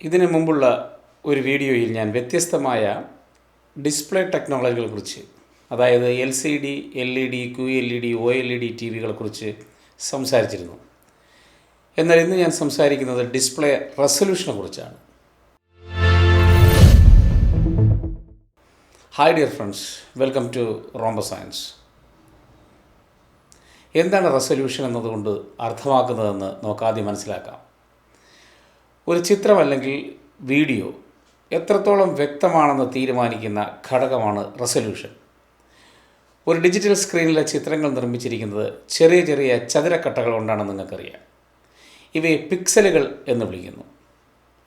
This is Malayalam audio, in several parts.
ഇതിനു മുമ്പുള്ള ഒരു വീഡിയോയിൽ ഞാൻ വ്യത്യസ്തമായ ഡിസ്പ്ലേ ടെക്നോളജികളെ കുറിച്ച് അതായത് L C D L E D Q L E D O L E D T വികളെക്കുറിച്ച് സംസാരിച്ചിരുന്നു. എന്നാൽ ഇന്ന് ഞാൻ സംസാരിക്കുന്നത് ഡിസ്പ്ലേ റെസൊല്യൂഷനെ കുറിച്ചാണ്. Hi dear friends welcome to Rumble science എന്താണ് റെസൊല്യൂഷൻ എന്നതുകൊണ്ട് അർത്ഥമാക്കുന്നതെന്ന് നമുക്ക് ആദ്യം മനസ്സിലാക്കാം. ഒരു ചിത്രമല്ലെങ്കിൽ വീഡിയോ എത്രത്തോളം വ്യക്തമാണെന്ന് തീരുമാനിക്കുന്ന ഘടകമാണ് റെസൊല്യൂഷൻ. ഒരു ഡിജിറ്റൽ സ്ക്രീനിലെ ചിത്രങ്ങൾ നിർമ്മിച്ചിരിക്കുന്നത് ചെറിയ ചെറിയ ചതുരക്കട്ടകൾ കൊണ്ടാണെന്ന് നിങ്ങൾക്കറിയാം. ഇവയെ പിക്സലുകൾ എന്ന് വിളിക്കുന്നു.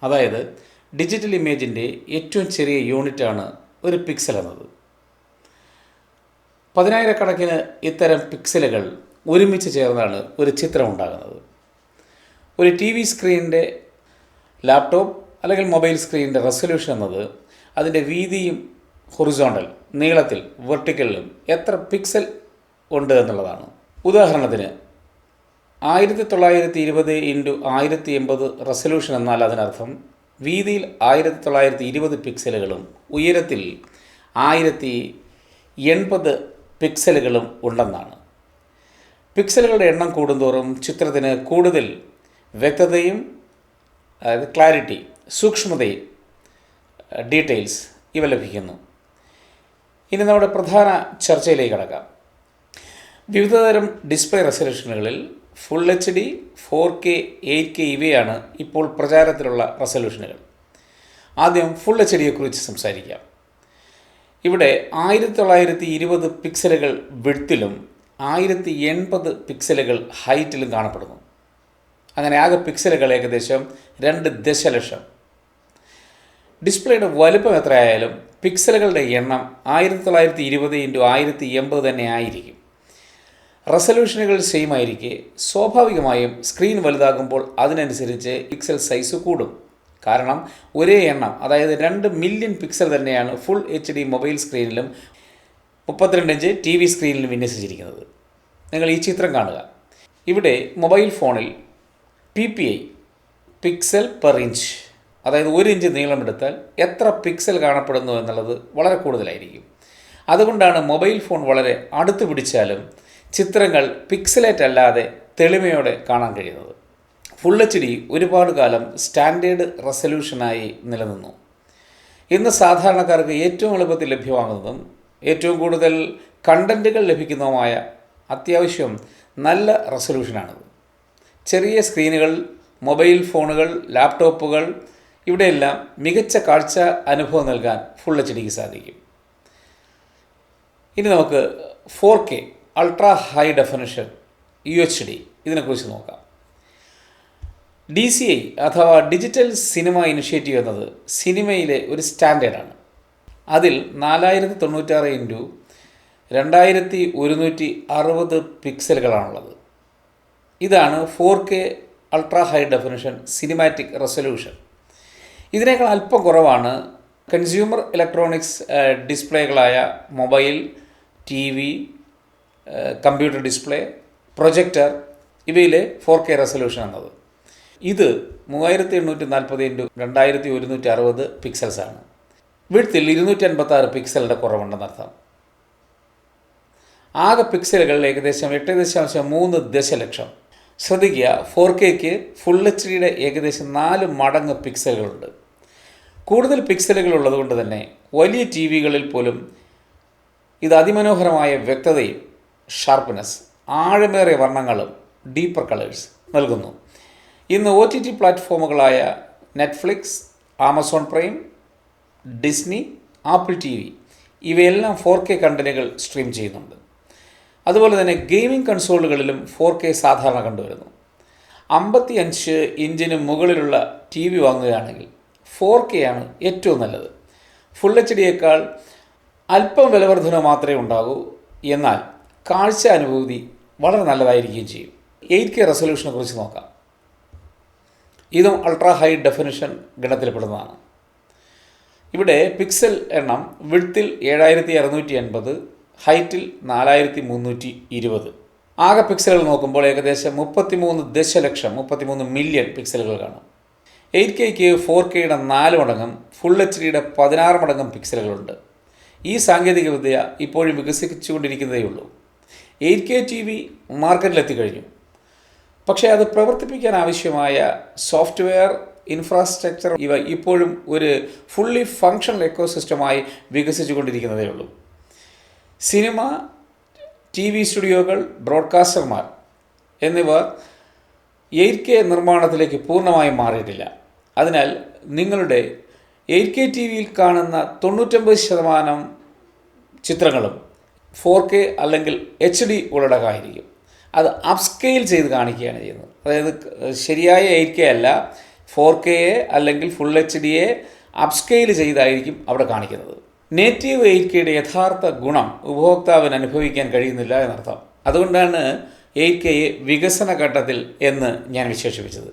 അതായത് ഡിജിറ്റൽ ഇമേജിന്റെ ഏറ്റവും ചെറിയ യൂണിറ്റാണ് ഒരു പിക്സൽ എന്നത്. പതിനായിരക്കണക്കിന് ഇത്തരം പിക്സലുകൾ ഒരുമിച്ച് ചേർന്നാണ് ഒരു ചിത്രം ഉണ്ടാകുന്നത്. ഒരു ടി വി സ്ക്രീനിന്റെ ലാപ്ടോപ്പ് അല്ലെങ്കിൽ മൊബൈൽ സ്ക്രീനിന്റെ റെസൊല്യൂഷൻ എന്നത് അതിന്റെ വീതിയും ഹൊറിസോണ്ടൽ നീളത്തിൽ വെർട്ടിക്കലിലും എത്ര പിക്സൽ ഉണ്ട് എന്നുള്ളതാണ്. ഉദാഹരണത്തിന് ആയിരത്തി തൊള്ളായിരത്തി ഇരുപത് ഇന്റു ആയിരത്തി എൺപത് റെസൊല്യൂഷൻ എന്നാൽ അതിനർത്ഥം വീതിയിൽ ആയിരത്തി തൊള്ളായിരത്തി ഇരുപത് പിക്സലുകളും ഉയരത്തിൽ ആയിരത്തി എൺപത് പിക്സലുകളും ഉണ്ടെന്നാണ്. പിക്സലുകളുടെ എണ്ണം കൂടുന്തോറും ചിത്രത്തിന് കൂടുതൽ വ്യക്തതയും അതായത് ക്ലാരിറ്റി സൂക്ഷ്മതയും ഡീറ്റെയിൽസ് ഇവ ലഭിക്കുന്നു. ഇനി നമ്മുടെ പ്രധാന ചർച്ചയിലേക്ക് കടക്കാം. വിവിധതരം display റെസൊല്യൂഷനുകളിൽ full H D four K eight K ഇവയാണ് ഇപ്പോൾ പ്രചാരത്തിലുള്ള റെസൊല്യൂഷനുകൾ ആദ്യം ഫുൾ എച്ച് ഡിയെക്കുറിച്ച് സംസാരിക്കാം. ഇവിടെ ആയിരത്തി തൊള്ളായിരത്തി ഇരുപത് പിക്സലുകൾ വിഡ്ത്തിലും ആയിരത്തി എൺപത് പിക്സലുകൾ ഹൈറ്റിലും കാണപ്പെടുന്നു. അങ്ങനെ ആകെ പിക്സലുകൾ ഏകദേശം രണ്ട് ദശലക്ഷം. ഡിസ്പ്ലേയുടെ വലുപ്പം എത്രയായാലും പിക്സലുകളുടെ എണ്ണം ആയിരത്തി തൊള്ളായിരത്തി ഇരുപത് ഇന്റു ആയിരത്തി എൺപത് തന്നെ ആയിരിക്കും. റെസൊല്യൂഷനുകൾ സെയിം ആയിരിക്കെ. സ്വാഭാവികമായും സ്ക്രീൻ വലുതാകുമ്പോൾ അതിനനുസരിച്ച് പിക്സൽ സൈസ് കൂടും. കാരണം ഒരേ എണ്ണം അതായത് രണ്ട് മില്യൺ പിക്സൽ തന്നെയാണ് ഫുൾ എച്ച് ഡി മൊബൈൽ സ്ക്രീനിലും മുപ്പത്തിരണ്ട് ഇഞ്ച് ടി വി സ്ക്രീനിലും വിന്യസിച്ചിരിക്കുന്നത്. നിങ്ങൾ ഈ ചിത്രം കാണുക. ഇവിടെ മൊബൈൽ ഫോണിൽ P P I pixel per inch അതായത് ഒരു ഇഞ്ച് നീളമെടുത്താൽ എത്ര പിക്സൽ കാണപ്പെടുന്നു എന്നുള്ളത് വളരെ കൂടുതലായിരിക്കും. അതുകൊണ്ടാണ് മൊബൈൽ ഫോൺ വളരെ അടുത്ത് പിടിച്ചാലും ചിത്രങ്ങൾ പിക്സലേറ്റ് അല്ലാതെ തെളിമയോടെ കാണാൻ കഴിയുന്നത്. ഫുൾ എച്ച് ഡി ഒരുപാട് കാലം സ്റ്റാൻഡേർഡ് റെസൊല്യൂഷനായി നിലനിന്നു. ഇന്ന് സാധാരണക്കാർക്ക് ഏറ്റവും എളുപ്പത്തിൽ ലഭ്യമാകുന്നതും ഏറ്റവും കൂടുതൽ കണ്ടന്റുകൾ ലഭിക്കുന്നതുമായ അത്യാവശ്യം നല്ല റെസൊല്യൂഷനാണിത് ചെറിയ സ്ക്രീനുകൾ മൊബൈൽ ഫോണുകൾ ലാപ്ടോപ്പുകൾ ഇവിടെയെല്ലാം മികച്ച കാഴ്ച അനുഭവം നൽകാൻ ഫുൾ എച്ച് ഡിക്ക് സാധിക്കും. ഇനി നമുക്ക് four K ultra high definition U H D ഇതിനെക്കുറിച്ച് നോക്കാം. ഡി സി ഐ അഥവാ ഡിജിറ്റൽ സിനിമ ഇനിഷ്യേറ്റീവ് എന്നത് സിനിമയിലെ ഒരു സ്റ്റാൻഡേർഡാണ്. അതിൽ നാലായിരത്തി തൊണ്ണൂറ്റാറ് ഇന്റു രണ്ടായിരത്തി ഒരുന്നൂറ്റി അറുപത് പിക്സലുകളാണുള്ളത്. ഇതാണ് four K ultra high definition cinematic resolution. ഇതിനേക്കാൾ അല്പം കുറവാണ് consumer electronics ഡിസ്പ്ലേകളായ mobile T V computer display projector ഇവയിലെ four K resolution എന്നത്. ഇത് മൂവായിരത്തി എണ്ണൂറ്റി നാൽപ്പത് ഇന്റു രണ്ടായിരത്തി ഒരുന്നൂറ്റി അറുപത് പിക്സൽസാണ്. വീട്ടിൽ ഇരുന്നൂറ്റി അൻപത്താറ് പിക്സലിന്റെ കുറവുണ്ടെന്നർത്ഥം ആകെ പിക്സലുകൾ ഏകദേശം എട്ട് ദശാംശം മൂന്ന് ദശലക്ഷം ശ്രദ്ധിക്കുക. ഫോർ കെക്ക് ഫുൾ എച്ച് ഡിയുടെ ഏകദേശം നാല് മടങ്ങ് പിക്സലുകളുണ്ട് കൂടുതൽ പിക്സലുകൾ ഉള്ളതുകൊണ്ട് തന്നെ വലിയ ടി വികളിൽ പോലും ഇത് അതിമനോഹരമായ വ്യക്തതയും ഷാർപ്പ്നെസ് ആഴമേറിയ വർണങ്ങളും ഡീപ്പർ കളേഴ്സ് നൽകുന്നു. ഇന്ന് O T T പ്ലാറ്റ്ഫോമുകളായ Netflix Amazon Prime Disney Apple T V ഇവയെല്ലാം ഫോർ കെ കണ്ടന്റുകൾ സ്ട്രീം ചെയ്യുന്നുണ്ട്. അതുപോലെ തന്നെ ഗെയിമിംഗ് കൺസോളുകളിലും ഫോർ കെ സാധാരണ കണ്ടുവരുന്നു. അമ്പത്തി അഞ്ച് ഇഞ്ചിന് മുകളിലുള്ള ടി വി വാങ്ങുകയാണെങ്കിൽ ഫോർ കെ ആണ് ഏറ്റവും നല്ലത്. ഫുൾ എച്ച് ഡിയേക്കാൾ അല്പം വിലവർധന മാത്രമേ ഉണ്ടാകൂ. എന്നാൽ കാഴ്ച അനുഭൂതി വളരെ നല്ലതായിരിക്കുകയും ചെയ്യും. എയ്റ്റ് കെ റെസൊല്യൂഷനെ കുറിച്ച് നോക്കാം. ഇതും അൾട്രാ ഹൈ ഡെഫിനിഷൻ ഗണത്തിൽപ്പെടുന്നതാണ്. ഇവിടെ പിക്സൽ എണ്ണം വിഡ്ത്തിൽ ഏഴായിരത്തി അറുന്നൂറ്റി എൺപത് ഹൈറ്റിൽ നാലായിരത്തി മുന്നൂറ്റി ഇരുപത് ആകെ പിക്സലുകൾ നോക്കുമ്പോൾ ഏകദേശം മുപ്പത്തിമൂന്ന് ദശലക്ഷം മുപ്പത്തിമൂന്ന് മില്യൺ പിക്സലുകൾ കാണും. എയ്റ്റ് കെക്ക് ഫോർ കെയുടെ നാല് മടങ്ങും ഫുൾ എച്ച് ഡിയുടെ പതിനാറ് മടങ്ങും പിക്സലുകളുണ്ട് ഈ സാങ്കേതികവിദ്യ ഇപ്പോഴും വികസിച്ചുകൊണ്ടിരിക്കുന്നതേ ഉള്ളൂ. എയ്റ്റ് കെ ടി വി മാർക്കറ്റിലെത്തിക്കഴിഞ്ഞു പക്ഷേ അത് പ്രവർത്തിപ്പിക്കാൻ ആവശ്യമായ സോഫ്റ്റ്വെയർ ഇൻഫ്രാസ്ട്രക്ചർ ഇവ ഇപ്പോഴും ഒരു ഫുള്ളി ഫങ്ഷണൽ എക്കോസിസ്റ്റമായി വികസിച്ചുകൊണ്ടിരിക്കുന്നതേ ഉള്ളൂ. സിനിമ ടി വി സ്റ്റുഡിയോകൾ ബ്രോഡ്കാസ്റ്റർമാർ എന്നിവർ എയ്റ്റ് കെ നിർമ്മാണത്തിലേക്ക് പൂർണമായും മാറിയിട്ടില്ല. അതിനാൽ നിങ്ങളുടെ എയ്റ്റ് കെ ടി വിയിൽ കാണുന്ന തൊണ്ണൂറ്റൊമ്പത് ശതമാനം ചിത്രങ്ങളും ഫോർ കെ അല്ലെങ്കിൽ എച്ച് ഡി ഉള്ളടക്കമായിരിക്കും. അത് അപ്സ്കെയിൽ ചെയ്ത് കാണിക്കുകയാണ് ചെയ്യുന്നത്. അതായത് ശരിയായ എയ്റ്റ് കെ അല്ല ഫോർ കെയെ അല്ലെങ്കിൽ ഫുൾ എച്ച് ഡിയെ അപ്സ്കെയിൽ ചെയ്തായിരിക്കും അവിടെ കാണിക്കുന്നത്. നേറ്റീവ് എയ്റ്റ് കെയുടെ യഥാർത്ഥ ഗുണം ഉപഭോക്താവിന് അനുഭവിക്കാൻ കഴിയുന്നില്ല എന്നർത്ഥം. അതുകൊണ്ടാണ് എയ്റ്റ് കെയെ വികസന ഘട്ടത്തിൽ എന്ന് ഞാൻ വിശേഷിപ്പിച്ചത്.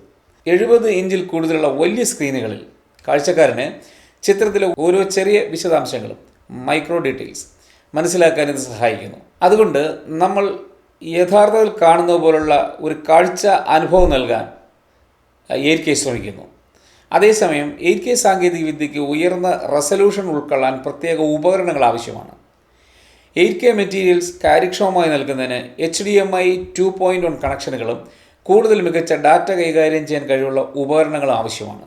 എഴുപത് ഇഞ്ചിൽ കൂടുതലുള്ള വലിയ സ്ക്രീനുകളിൽ കാഴ്ചക്കാരന് ചിത്രത്തിലെ ഓരോ ചെറിയ വിശദാംശങ്ങളും മൈക്രോ ഡീറ്റെയിൽസ് മനസ്സിലാക്കാൻ ഇത് സഹായിക്കുന്നു. അതുകൊണ്ട് നമ്മൾ യഥാർത്ഥത്തിൽ കാണുന്നത് പോലുള്ള ഒരു കാഴ്ച അനുഭവം നൽകാൻ എയ്റ്റ് കെ ശ്രമിക്കുന്നു. അതേസമയം എയ്റ്റ് കെ സാങ്കേതികവിദ്യയ്ക്ക് ഉയർന്ന റെസല്യൂഷൻ ഉൾക്കൊള്ളാൻ പ്രത്യേക ഉപകരണങ്ങൾ ആവശ്യമാണ്. എയ്റ്റ് കെ മെറ്റീരിയൽസ് കാര്യക്ഷമമായി നൽകുന്നതിന് H D M I two point one കണക്ഷനുകളും കൂടുതൽ മികച്ച ഡാറ്റ കൈകാര്യം ചെയ്യാൻ കഴിവുള്ള ഉപകരണങ്ങളും ആവശ്യമാണ്.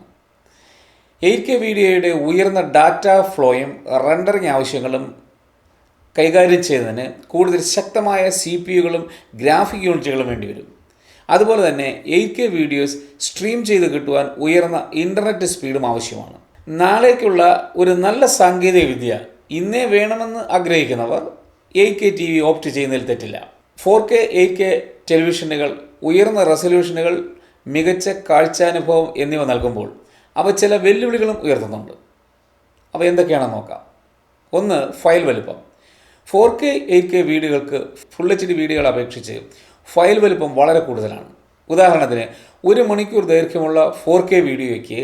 എയ്റ്റ് കെ വീഡിയോയുടെ ഉയർന്ന ഡാറ്റ ഫ്ലോയും റെൻഡറിങ് ആവശ്യങ്ങളും കൈകാര്യം ചെയ്യുന്നതിന് കൂടുതൽ ശക്തമായ സി പി യുകളും ഗ്രാഫിക് യൂണിറ്റുകളും വേണ്ടിവരും. അതുപോലെ തന്നെ എയ്റ്റ് കെ വീഡിയോസ് സ്ട്രീം ചെയ്ത് കിട്ടുവാൻ ഉയർന്ന ഇന്റർനെറ്റ് സ്പീഡും ആവശ്യമാണ്. നാളേക്കുള്ള ഒരു നല്ല സാങ്കേതിക വിദ്യ ഇന്നേ വേണമെന്ന് ആഗ്രഹിക്കുന്നവർ eight K T V opt ചെയ്യുന്നതിൽ തെറ്റില്ല. ഫോർ കെ എയ്റ്റ് കെ ടെലിവിഷനുകൾ ഉയർന്ന റെസൊല്യൂഷനുകൾ മികച്ച കാഴ്ചാനുഭവം എന്നിവ നൽകുമ്പോൾ അവ ചില വെല്ലുവിളികളും ഉയർത്തുന്നുണ്ട്. അവ എന്തൊക്കെയാണെന്ന് നോക്കാം. ഒന്ന് ഫയൽ വലുപ്പം. ഫോർ കെ എയ്റ്റ് കെ വീഡിയോകൾക്ക് ഫുൾ എച്ച് ഡി വീഡിയോകളെ അപേക്ഷിച്ച് ഫയൽ വലുപ്പം വളരെ കൂടുതലാണ്. ഉദാഹരണത്തിന് ഒരു മണിക്കൂർ ദൈർഘ്യമുള്ള ഫോർ കെ വീഡിയോയ്ക്ക്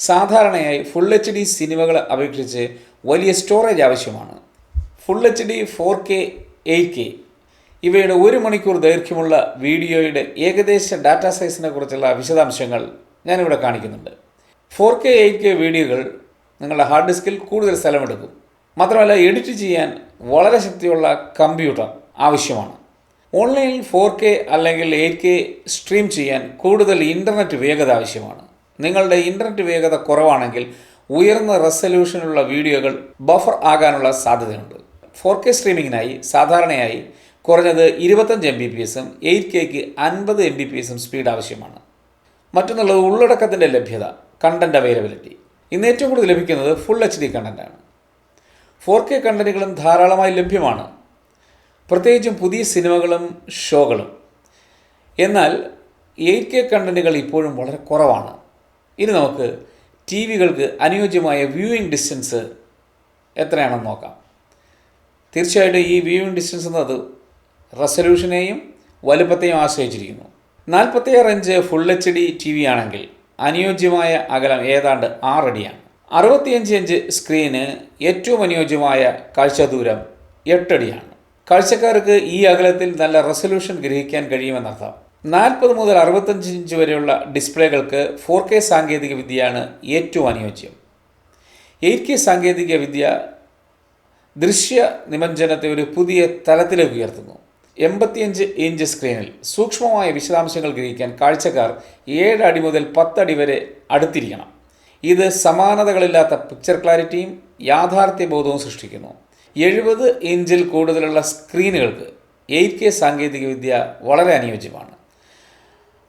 സാധാരണയായി ഫുൾ എച്ച് ഡി സിനിമകളെ അപേക്ഷിച്ച് വലിയ സ്റ്റോറേജ് ആവശ്യമാണ്. Full H D four K eight K ഇവയുടെ ഒരു മണിക്കൂർ ദൈർഘ്യമുള്ള വീഡിയോയുടെ ഏകദേശ ഡാറ്റ സൈസിനെ കുറിച്ചുള്ള വിശദാംശങ്ങൾ ഞാനിവിടെ കാണിക്കുന്നുണ്ട്. ഫോർ കെ എയ്റ്റ് കെ വീഡിയോകൾ നിങ്ങളുടെ ഹാർഡ് ഡിസ്കിൽ കൂടുതൽ സ്ഥലമെടുക്കും. മാത്രമല്ല എഡിറ്റ് ചെയ്യാൻ വളരെ ശക്തിയുള്ള കമ്പ്യൂട്ടർ ആവശ്യമാണ്. ഓൺലൈനിൽ ഫോർ കെ അല്ലെങ്കിൽ എയ്റ്റ് കെ സ്ട്രീം ചെയ്യാൻ കൂടുതൽ ഇന്റർനെറ്റ് വേഗത ആവശ്യമാണ്. നിങ്ങളുടെ ഇന്റർനെറ്റ് വേഗത കുറവാണെങ്കിൽ ഉയർന്ന റെസൊല്യൂഷനുള്ള വീഡിയോകൾ ബഫർ ആകാനുള്ള സാധ്യതയുണ്ട്. ഫോർ കെ സ്ട്രീമിങ്ങിനായി സാധാരണയായി കുറഞ്ഞത് ഇരുപത്തഞ്ച് എം ബി പി എസും എയ്റ്റ് കെക്ക് അൻപത് എം ബി പി എസും സ്പീഡ് ആവശ്യമാണ്. മറ്റൊന്നുള്ളത് ഉള്ളടക്കത്തിന്റെ ലഭ്യത കണ്ടന്റ് അവൈലബിലിറ്റി ഇന്ന് ഏറ്റവും കൂടുതൽ ലഭിക്കുന്നത് ഫുൾ എച്ച് ഡി കണ്ടന്റാണ് ഫോർ കെ കണ്ടന്റുകളും ധാരാളമായി ലഭ്യമാണ്. പ്രത്യേകിച്ചും പുതിയ സിനിമകളും ഷോകളും. എന്നാൽ എയ്റ്റ് കെ കണ്ടന്റുകൾ ഇപ്പോഴും വളരെ കുറവാണ്. ഇനി നമുക്ക് ടി വികൾക്ക് അനുയോജ്യമായ വ്യൂയിങ് ഡിസ്റ്റൻസ് എത്രയാണെന്ന് നോക്കാം. തീർച്ചയായിട്ടും ഈ വ്യൂയിങ് ഡിസ്റ്റൻസ് എന്നത് റെസൊല്യൂഷനെയും വലുപ്പത്തെയും ആശ്രയിച്ചിരിക്കുന്നു. നാൽപ്പത്തിയാറ് inch full H D T V ആണെങ്കിൽ അനുയോജ്യമായ അകലം ഏതാണ്ട് ആറടിയാണ് അറുപത്തിയഞ്ച് ഇഞ്ച് സ്ക്രീന് ഏറ്റവും അനുയോജ്യമായ കാഴ്ച ദൂരം എട്ടടിയാണ് കാഴ്ചക്കാർക്ക് ഈ അകലത്തിൽ നല്ല റെസൊല്യൂഷൻ ഗ്രഹിക്കാൻ കഴിയുമെന്നർത്ഥം. നാൽപ്പത് മുതൽ അറുപത്തഞ്ച് ഇഞ്ച് വരെയുള്ള ഡിസ്പ്ലേകൾക്ക് ഫോർ കെ സാങ്കേതിക വിദ്യയാണ് ഏറ്റവും അനുയോജ്യം. എയ്റ്റ് കെ സാങ്കേതിക വിദ്യ ദൃശ്യ നിമഞ്ജനത്തെ ഒരു പുതിയ തലത്തിലേക്ക് ഉയർത്തുന്നു. എൺപത്തിയഞ്ച് ഇഞ്ച് സ്ക്രീനിൽ സൂക്ഷ്മമായ വിശദാംശങ്ങൾ ഗ്രഹിക്കാൻ കാഴ്ചക്കാർ ഏഴ് അടി മുതൽ പത്തടി വരെ അടുത്തിരിക്കണം. ഇത് സമാനതകളില്ലാത്ത പിക്ചർ ക്ലാരിറ്റിയും യാഥാർത്ഥ്യബോധവും സൃഷ്ടിക്കുന്നു. എഴുപത് ഇഞ്ചിൽ കൂടുതലുള്ള സ്ക്രീനുകൾക്ക് എയ്റ്റ് കെ സാങ്കേതികവിദ്യ വളരെ അനുയോജ്യമാണ്.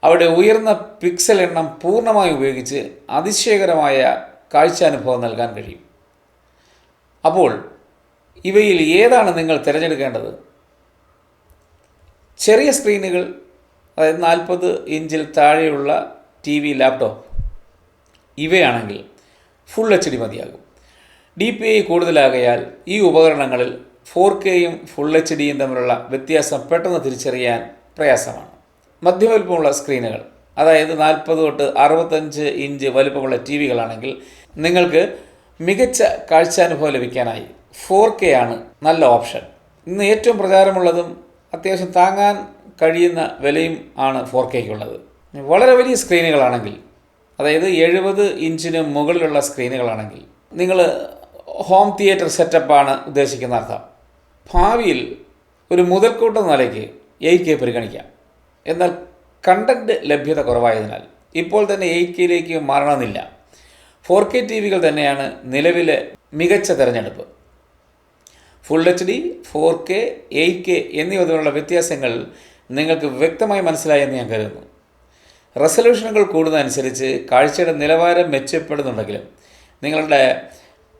അവിടെ ഉയർന്ന പിക്സൽ എണ്ണം പൂർണമായി ഉപയോഗിച്ച് അതിശയകരമായ കാഴ്ചാനുഭവം നൽകാൻ കഴിയും. അപ്പോൾ ഇവയിൽ ഏതാണ് നിങ്ങൾ തിരഞ്ഞെടുക്കേണ്ടത്? ചെറിയ സ്ക്രീനുകൾ അതായത് നാൽപ്പത് ഇഞ്ചിൽ താഴെയുള്ള ടി വി ലാപ്ടോപ്പ് ഇവയാണെങ്കിൽ ഫുൾ എച്ച് ഡി മതിയാകും. ഡി പി ഐ കൂടുതലാകയാൽ ഈ ഉപകരണങ്ങളിൽ ഫോർ കെയും ഫുൾ എച്ച് ഡിയും തമ്മിലുള്ള വ്യത്യാസം പെട്ടെന്ന് തിരിച്ചറിയാൻ പ്രയാസമാണ്. മധ്യവലുപ്പമുള്ള സ്ക്രീനുകൾ അതായത് നാൽപ്പത് തൊട്ട് അറുപത്തഞ്ച് ഇഞ്ച് വലുപ്പമുള്ള ടി വികളാണെങ്കിൽ നിങ്ങൾക്ക് മികച്ച കാഴ്ചാനുഭവം ലഭിക്കാനായി ഫോർ കെ ആണ് നല്ല ഓപ്ഷൻ. ഇന്ന് ഏറ്റവും പ്രചാരമുള്ളതും അത്യാവശ്യം താങ്ങാൻ കഴിയുന്ന വിലയും ആണ് ഫോർ കെക്കുള്ളത് വളരെ വലിയ സ്ക്രീനുകളാണെങ്കിൽ അതായത് എഴുപത് ഇഞ്ചിന് മുകളിലുള്ള സ്ക്രീനുകളാണെങ്കിൽ നിങ്ങൾ ഹോം തിയേറ്റർ സെറ്റപ്പാണ് ഉദ്ദേശിക്കുന്ന അർത്ഥം. ഭാവിയിൽ ഒരു മുതൽക്കൂട്ട നിലയ്ക്ക് എയ്റ്റ് കെ പരിഗണിക്കാം. എന്നാൽ കണ്ടന്റ് ലഭ്യത കുറവായതിനാൽ ഇപ്പോൾ തന്നെ എയ്റ്റ് കെയിലേക്ക് മാറണമെന്നില്ല. ഫോർ കെ ടി വികൾ തന്നെയാണ് നിലവിലെ മികച്ച തിരഞ്ഞെടുപ്പ്. Full H D four K eight K എന്നിവ തമ്മിലുള്ള വ്യത്യാസങ്ങൾ നിങ്ങൾക്ക് വ്യക്തമായി മനസ്സിലായെന്ന് ഞാൻ കരുതുന്നു. റെസൊല്യൂഷനുകൾ കൂടുന്നതനുസരിച്ച് കാഴ്ചയുടെ നിലവാരം മെച്ചപ്പെടുന്നുണ്ടെങ്കിലും നിങ്ങളുടെ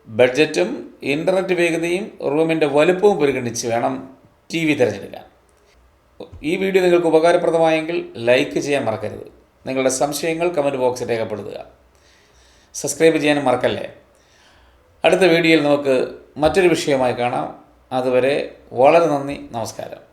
ബഡ്ജറ്റും ഇന്റർനെറ്റ് വേഗതയും റൂമിന്റെ വലുപ്പവും പരിഗണിച്ച് വേണം ടി വി തിരഞ്ഞെടുക്കാൻ. ഈ വീഡിയോ നിങ്ങൾക്ക് ഉപകാരപ്രദമായെങ്കിൽ ലൈക്ക് ചെയ്യാൻ മറക്കരുത്. നിങ്ങളുടെ സംശയങ്ങൾ കമന്റ് ബോക്സിൽ രേഖപ്പെടുത്തുക. സബ്സ്ക്രൈബ് ചെയ്യാനും മറക്കല്ലേ? അടുത്ത വീഡിയോയിൽ നമുക്ക് മറ്റൊരു വിഷയമായി കാണാം. അതുവരെ വളരെ നന്ദി നമസ്കാരം.